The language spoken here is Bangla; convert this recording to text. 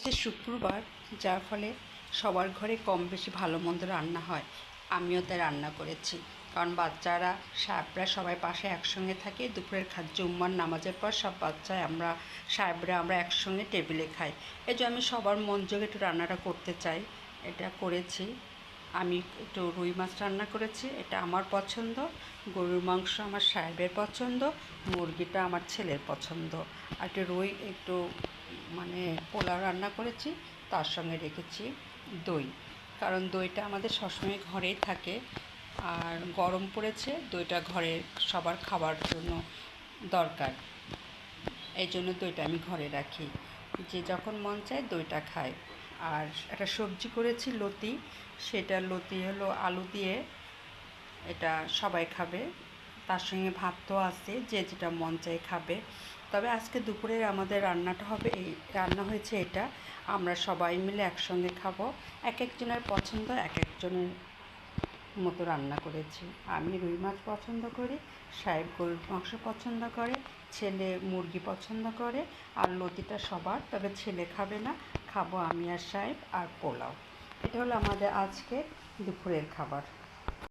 আজকে শুক্রবার, যার ফলে সবার ঘরে কম বেশি ভালো মন্দ রান্না হয়, আমিও তাই রান্না করেছি। কারণ বাচ্চারা সাহেবরা সবাই পাশে একসঙ্গে থাকে, দুপুরের খাদ্য জুম্মার নামাজের পর সব বাচ্চায় আমরা, সাহেবরা আমরা একসঙ্গে টেবিলে খাই। এই জন্য আমি সবার মন যোগে একটু রান্নাটা করতে চাই, এটা করেছি। আমি একটু রুই মাছ রান্না করেছি, এটা আমার পছন্দ। গরুর মাংস আমার সাহেবের পছন্দ, মুরগিটা আমার ছেলের পছন্দ। আর একটু রুই, একটু মানে পোলাও রান্না করেছি, তার সঙ্গে রেখেছি দই। কারণ দইটা আমাদের সবসময় ঘরেই থাকে। আর গরম পড়েছে, দইটা ঘরে সবার খাবার জন্য দরকার। এই জন্য দইটা আমি ঘরে রাখি। যে যখন মন চায় দইটা খায়। আর একটা সবজি করেছি, লতি। সেটা লতি হলো আলু দিয়ে এটা সবাই খাবে। তার সঙ্গে ভাত তো আছে, যে যেটা মন চায় খাবে। তবে আজকে দুপুরের আমাদের রান্নাটা হবে এই, রান্না হয়েছে এটা। আমরা সবাই মিলে একসঙ্গে খাব। এক একজনের পছন্দ, এক একজনের মতো রান্না করেছি। আমি রুই মাছ পছন্দ করি, সাহেব গরুর মাংস পছন্দ করে, ছেলে মুরগি পছন্দ করে, আর লতিটা সবার, তবে ছেলে খাবে না। খাব আমি আর সাহেব আর পোলাও। এটা হলো আমাদের আজকে দুপুরের খাবার।